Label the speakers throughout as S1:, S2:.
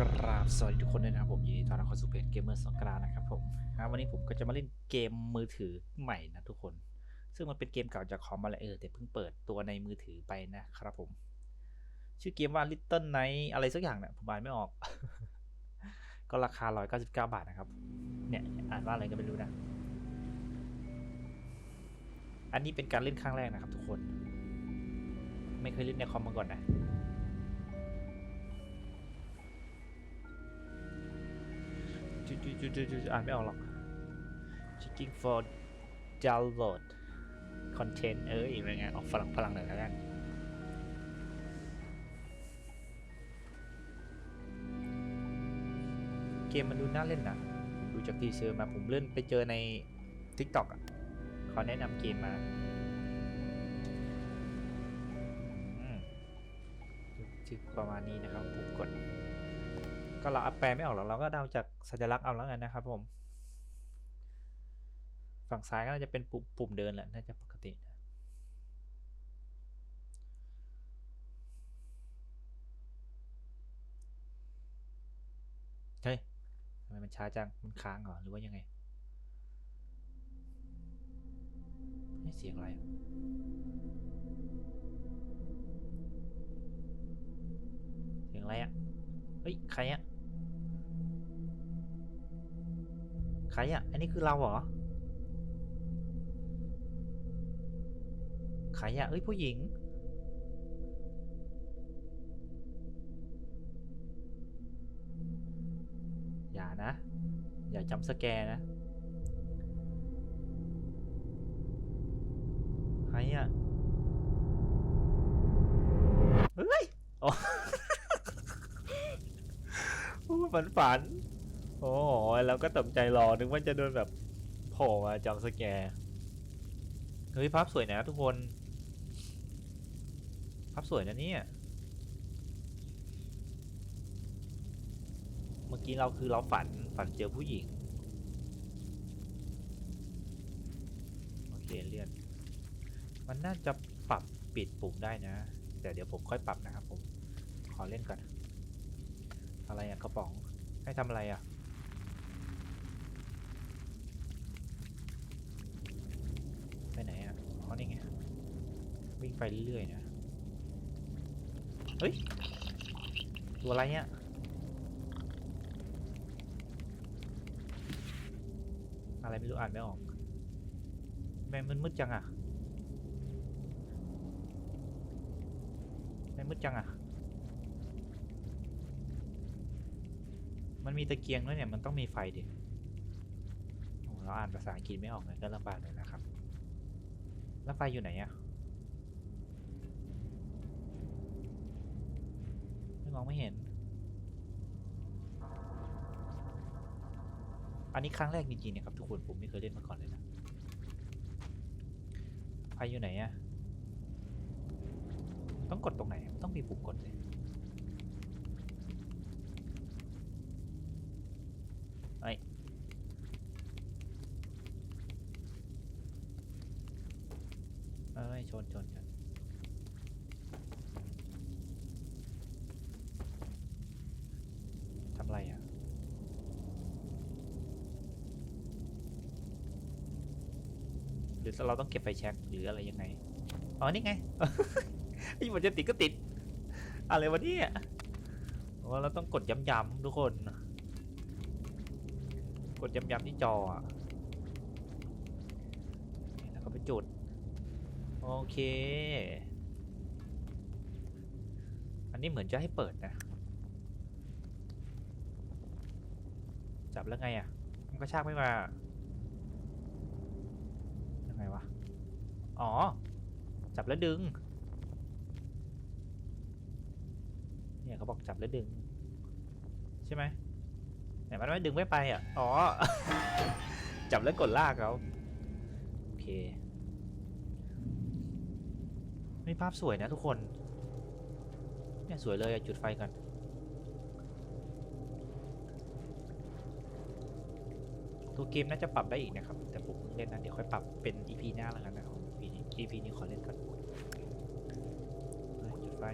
S1: กราบสวัสดีทุกคนด้วยนะครับผมยินดีต้อนรับเข้าสู่เพจเกมเมอร์สงกรานะครับผมวันนี้ผมก็จะมาเล่นเกมมือถือใหม่นะทุกคน ซึ่งมันเป็นเกมเก่าจากคอมมาแล้วเออแต่เพิ่งเปิดตัวในมือถือไปนะครับผม ชื่อเกมว่า Little Night อะไรสักอย่างเนี่ยผมอ่านไม่ออก ก็ราคา 199 บาทนะครับ เนี่ยอ่านว่าอะไรก็ไม่รู้นะ อันนี้เป็นการเล่นครั้งแรกนะครับทุกคน ไม่เคยเล่นในคอมมาก่อนนะ จุดจุดจุดอ่านไม่ออกหรอก checking for download content เอออีกอะไรเงี้ยออกฝรั่งฝรั่งหน่อยแล้วกันเกมมันดูน่าเล่นนะดูจากทีเซอร์มาผมเลื่อนไปเจอใน TikTok อะเขาแนะนำเกมมาประมาณนี้นะครับผมกด ก็เราแปลไม่ออกหรอกเราก็เดาจากสัญลักษณ์เอาแล้วกันนะครับผม ฝั่งซ้ายก็น่าจะเป็นปุ่มปุ่มเดินแหละน่าจะปกตินะเฮ้ยทำไมมันช้าจัง มันค้างเหรอ หรือว่ายังไงนี่เสียงอะไรอะเสียงอะไรอะเฮ้ย ใครอะ ใครอะอันนี้คือเราเหรอ ใครอะเอ้ยผู้หญิง อย่านะ อย่าจำสแกนะ ใครอะเฮ้ย อ๋อฝันฝัน โอ้แล้วก็ตกใจรอ นึกว่าจะโดนแบบโผล่มาจำสแกร์เฮ้ยภาพสวยนะทุกคนภาพสวยนะเนี่ย เมื่อกี้เราคือเราฝันฝันเจอผู้หญิง โอเคเลื่อน มันน่าจะปรับปิดปุ่มได้นะ แต่เดี๋ยวผมค่อยปรับนะครับผม ขอเล่นก่อน อะไรอะกระป๋อง ให้ทำอะไรอะ ไปไหนอะอ๋อ นี่ไง วิ่งไปเรื่อยๆนะ เฮ้ย ตัวอะไรเนี่ย อะไรไม่รู้อ่านไม่ออกแม่มันมืดจังอะแม่มืดจังอะ มันมีตะเกียงด้วยเนี่ย มันต้องมีไฟดิโอ้เราอ่านภาษาอังกฤษไม่ออกเลยก็ลำบากเลยนะครับ แล้วไฟอยู่ไหนอะไม่มองไม่เห็น อันนี้ครั้งแรกจริงๆเนี่ยครับทุกคนผมไม่เคยเล่นมาก่อนเลยนะ ไฟอยู่ไหนอะต้องกดตรงไหน ต้องมีปุ่มกดเลย เฮ้ย เอ้ย ชนชนชนทำไรอะหรือเราต้องเก็บไฟแช็กหรืออะไรยังไง อ๋อ นี่ไง ไอ้หมดจะติดก็ติด อะไรวะเนี่ยอ๋อเราต้องกดย้ำๆทุกคน กดย้ำๆที่จออะนี่แล้วก็ไปจุด โอ เค อันนี้เหมือนจะให้เปิดนะ จับแล้วไงอะ มันก็ชากไม่มา ยังไงวะ อ๋อ จับแล้วดึง เนี่ยเขาบอกจับแล้วดึง ใช่ไหมแต่มันไม่ดึงไม่ไปอะ อ๋อ จับแล้วกดลากเขาโอเค นี่ภาพสวยนะทุกคน เนี่ยสวยเลยจุดไฟกัน ตัวเกมน่าจะปรับได้อีกนะครับ แต่ผมเล่นนะเดี๋ยวค่อยปรับเป็น EP หน้าแล้วกันนะครับ EP นี้ขอเล่นก่อนจุดไฟ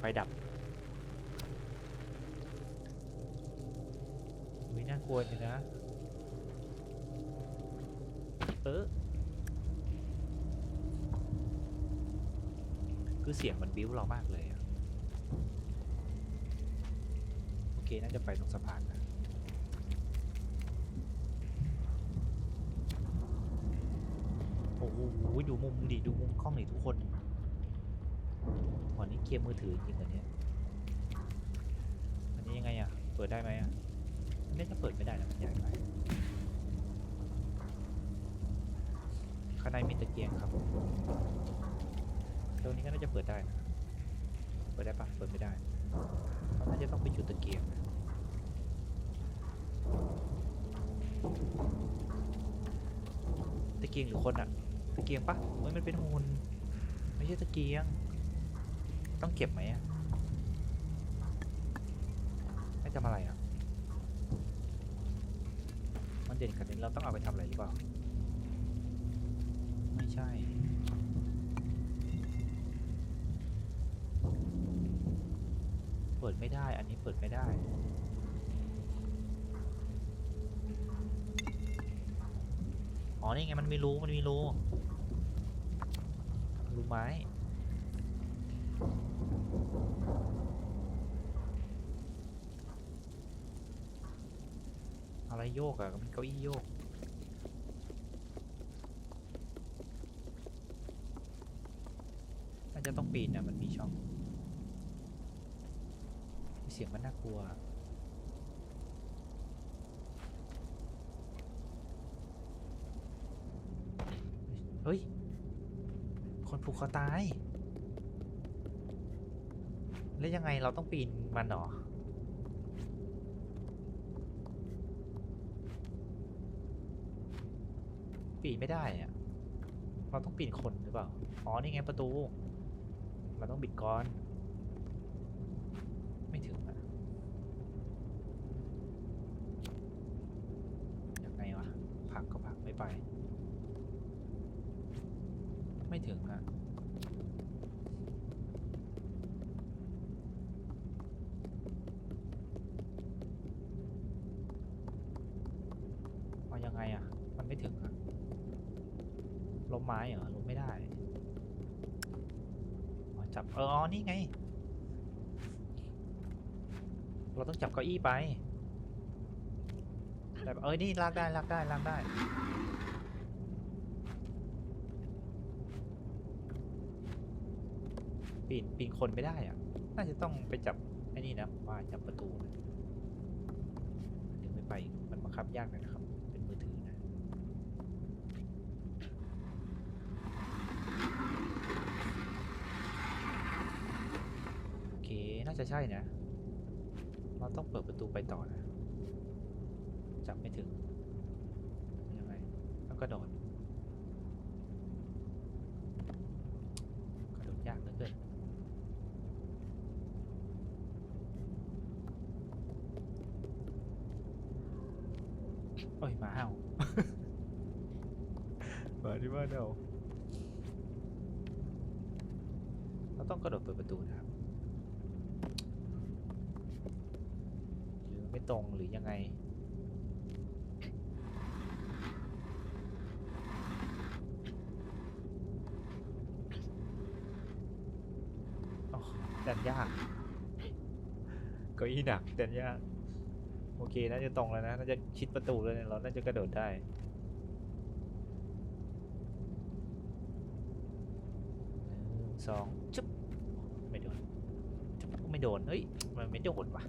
S1: ไฟดับ ควิน่ากลัวอยู่นะ เออคือเสียงมันบิ้วเรามากเลยอะโอเค น่าจะไปตรงสะพานนะ โอ้โห ดูมุมดิ ดูมุมกล้องดิทุกคนวันนี้เกมมือถือจริงเหรอเนี่ยอันนี้ยังไงอะเปิดได้ไหมอะ อันนี้จะเปิดไม่ได้นะมันใหญ่ไปข้างในมีตะเกียงครับตรงนี้ก็น่าจะเปิดได้นะเปิดได้ปะเปิดไม่ได้เราน่าจะต้องไปจุดตะเกียงนะตะเกียงหรือคนอะตะเกียงปะเฮ้ยมันเป็นหุ่นไม่ใช่ตะเกียง ต้องเก็บไหมอะให้ทำอะไรอะ มัน เด่นขนาดนี้เราต้องเอาไปทำอะไรหรือเปล่า ไม่ใช่ เปิดไม่ได้ อันนี้เปิดไม่ได้ อ๋อ นี่ไง มันมีรูมันมีรูรูไม้ อะไรโยกอะมีเก้าอี้โยก น่าจะต้องปีนนะมันมีช่อง เสียงมันน่ากลัว เฮ้ย คนผูกคอตาย แล้วยังไงเราต้องปีนมันเหรอ ปีนไม่ได้อะเราต้องปีนคนหรือเปล่า อ๋อ นี่ไงประตู เราต้องบิดก้อน ไม่ถึงอะยังไงวะผักก็ผักไม่ไป ไม่ถึงอะเอายังไงอะมันไม่ถึงอะ ล้มไม้เหรอล้มไม่ได้จับเอออนี่ไง เราต้องจับเก้าอี้ไปแต่เอ้ยนี่ลากได้ลากได้ลากได้ปีนปีนคนไม่ได้อะน่าจะต้องไปจับไอ้นี่นะว่าจับประตูนะถึงไม่ไปมันบังคับยากหนอยนะครับ เป็นมือถือนะ โอเค น่าจะใช่นะ เราต้องเปิดประตูไปต่อนะ จับไม่ถึง ยังไง ต้องกระโดด กระโดดยากเหลือเกินโอ้ยหมาเห่าหมาที่บ้านเห่าเราต้องกระโดดเปิดประตูนะครับ หรือไม่ ตรงหรือยังไงโอ้ดันยากก็อีหนักดันยาก โอเคน่าจะตรงแล้วนะ น่าจะชิดประตูแล้วเนี่ยเรา น่าจะกระโดดได้สองจุ๊บไม่โดนจุ๊บไม่โดน เฮ้ย มันไม่โดนว่ะ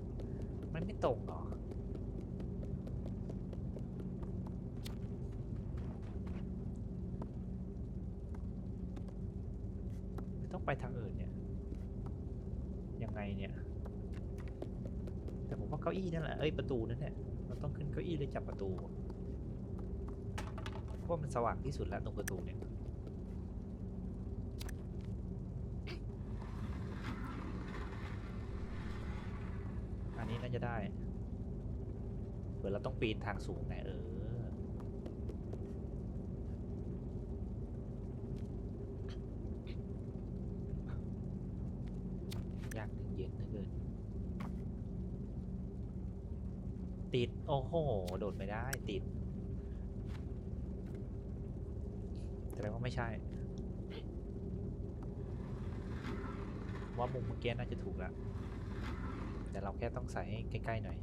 S1: มันไม่ตรงหรอหรอ ต้องไปทางอื่นเนี่ย ยังไงเนี่ย แต่ผมว่าเก้าอี้นั่นแหละ เอ้ยประตูนั่นแหละเราต้องขึ้นเก้าอี้เลยจับประตู เพราะว่ามันสว่างที่สุดแล้วตรงประตูเนี่ย จะได้เผื่อเราต้องปีนทางสูงแไงเออ ยากถึงเย็นนะเกินติด โอ้โห โดดไม่ได้ติดแสดงว่าไม่ใช่ ว่ามุมเมื่อกี้น่าจะถูกแล้ว แต่เราแค่ต้องใส่ให้ใกล้ๆหน่อย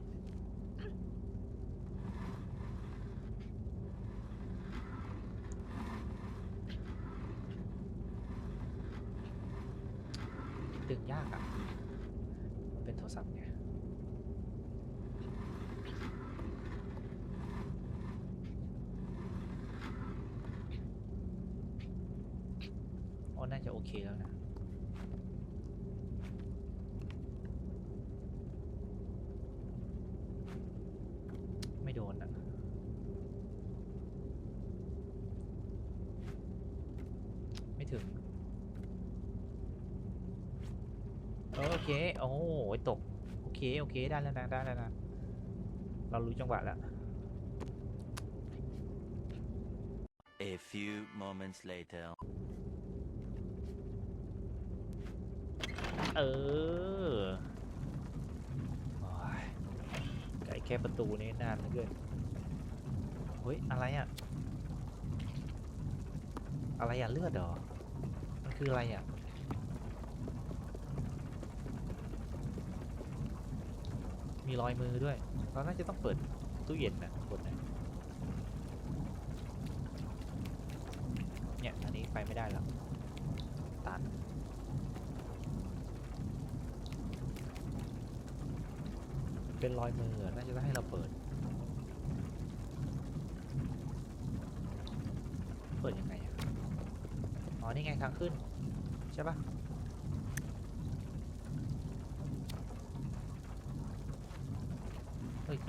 S1: ดึงยากอะ มันเป็นโทรศัพท์ไง โอ้น่าจะโอเคแล้วนะ ไม่โดนอะ ไม่ถึง เออโอเคโอ้โหตกโอเคโอเคได้แล้วนะได้แล้วนะเรารู้จังหวะแล้ว
S2: A few moments later.
S1: เออโอ้ยไก่แค่ประตูนี่นานเหลือเกินเฮ้ย อะไรอะ อะไรอะ เลือดเหรอ มันคืออะไรอะ มีรอยมือด้วยเราน่าจะต้องเปิดตู้เย็นนะกคนนะเนี่ยอันนี้ไปไม่ได้แล้วตันเป็นรอยมือน่าจะต้องให้เราเปิด เปิดยังไงอะอ๋อนี่ไงทางขึ้นใช่ปะ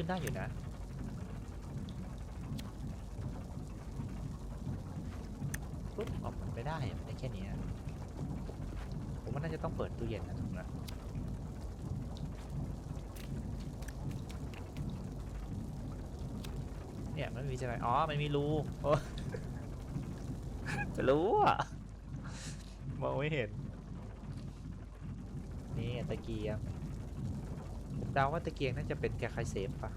S1: ขึ้นได้อยู่นะ ปุ๊บออกมันไม่ได้มันได้แค่เนี้ยผมว่าน่าจะต้องเปิดตู้เย็นนะถูกแล้วเนี่ยมันมีใช่ไหมอ๋อ มันมีรูโอ้จะรู้อะมองไม่เห็น นี่ตะเกียง เดาว่าตะเกียงน่าจะเป็นแกคล้ายๆเซฟปะ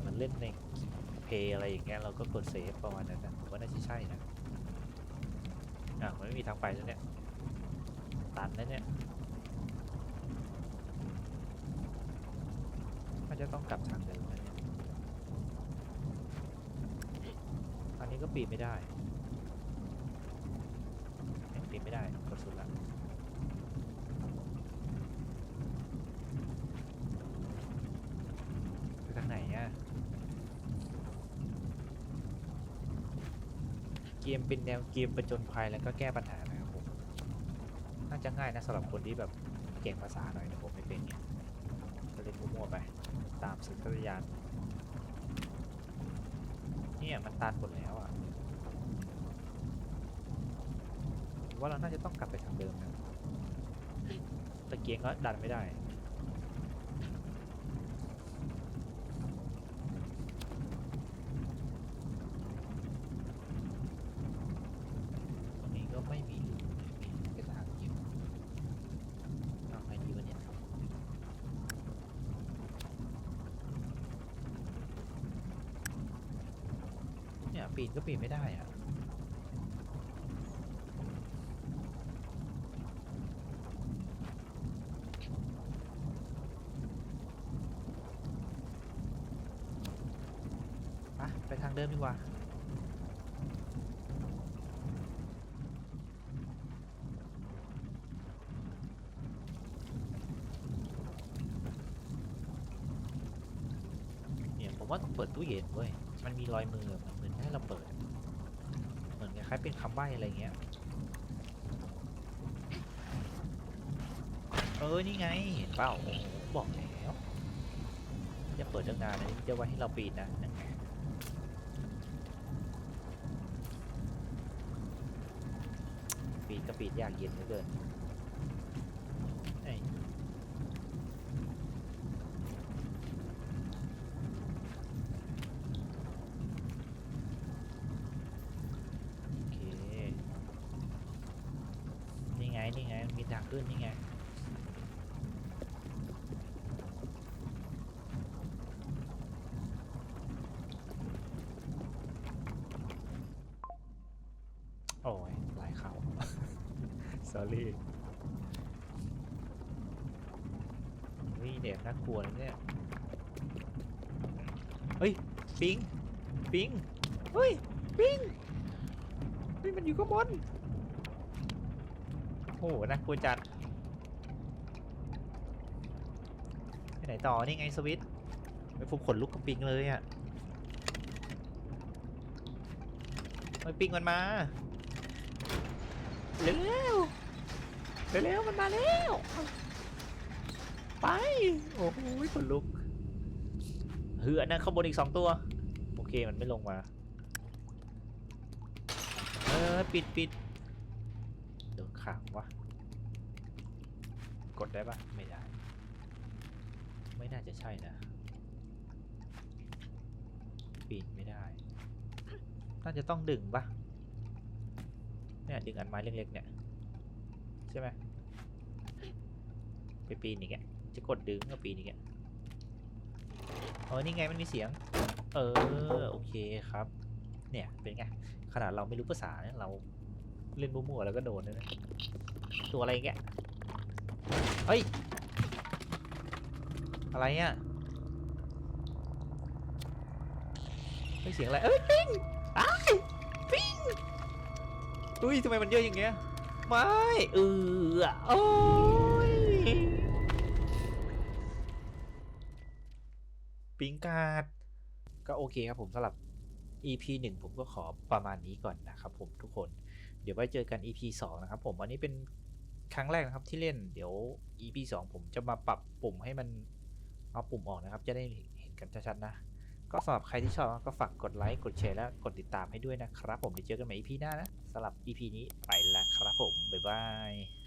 S1: เหมันเล่นในเพย์อะไรอย่างเงี้ยเราก็กดเซฟประมาณนั้นนะผมว่าน่าจะใช่นะอะมันไม่มีทางไปแล้วเนี่ยตันแล้วเนี่ยมันจะต้องกลับทางเดิมนะเนี่ยอันนี้ก็ปีนไม่ได้ปีนไม่ได้กดสุดละไปทา งไหนอะเกมเป็นแนวเกมประจนภัยแล้วก็แก้ปัญหานะครับผม น่าจะง่ายนะสำหรับคนที่แบบเก่งภาษาหน่อยนะผมไม่เป็นเนี่ยก็เล่นมั่วๆไป ตามสัญชาตญาณเนี่ยมันตันหมดแล้วอะว่าเราน่าจะต้องกลับไปทางเดิมนะตะเกียงก็ดันไม่ได้ ตรงนี้ก็ไม่มีมีเป็นทางเกี่ยวเอาไงดีวะเนี่ย เนี่ยปีน ก็ปีนไม่ได้อะไปไปทางเดิมดีกว่าเนี่ยผมว่าต้องเปิดตู้เย็นเว้ย มันมีรอยมือ ให้เราเปิด เหมือนคล้ายๆเป็นคำใบ้อะไรเงี้ย เออ นี่ไง เห็นเปล่าโอ้โหบอกแล้วอย่าเปิดตั้งานนะจะไว้ให้เราปีนนะนั่นไงปีนก็ปีนยากเย็นเหลือเกินเอ้ยโอ เล่เฮ้ยเด็กน่ากลัวนะเนี่ย เฮ้ย ปิง ปิง เฮ้ย ปิงเฮ้ยมันอยู่ข้างบน โอ้โหน่ากลัวจัด ไปไหนต่อ นี่ไงสวิตช์ไปผมขนลุกกับปิงเลยอะ่ะเฮ้ยปิงมันมา เร็ว เร็วเร็วๆมันมาแล้ว ไป โอ้โหขนลุกเหือนั่นข้างบนอีกสองตัว โอเคมันไม่ลงมา เออปิดปิดโดนขังวะ กดได้ปะไม่ได้ ไม่น่าจะใช่นะ ปีนไม่ได้ น่าจะต้องดึงปะเนี่ยดึงอันไม้เล็กๆเนี่ย ช่ไหมไปปีนอีกแกจะกดดึงก็ปีนอีกแกเออนี่ไงมันมีเสียง เออโอเคครับ เนี่ยเป็นไงขนาดเราไม่รู้ภาษาเนี่ยเราเล่นมั่วๆแล้วก็โดนเลยนะตัวอะไรแกเฮ้ยอะไรอะไม่เสียงอะไรเอ้ยปิ้งอ้ายปิ้งอุ้ยทำไมมันเยอะอย่างเงี้ย ไม่เออโอ้ยปิงกาดก็โอเคครับผมสำหรับ EP 1 ผมก็ขอประมาณนี้ก่อนนะครับผมทุกคน เดี๋ยวไว้เจอกัน EP 2 นะครับผมอันนี้เป็นครั้งแรกนะครับที่เล่นเดี๋ยว EP 2 ผมจะมาปรับปุ่มให้มันเอาปุ่มออกนะครับ จะได้เห็นกันชัดๆนะ ก็สำหรับใครที่ชอบก็ฝากกดไลค์กดแชร์และกดติดตามให้ด้วยนะครับ ผมเดี๋ยวเจอกันใหม่ EP หน้านะสำหรับ EP นี้ไปแล้วครับผมบ๊ายบาย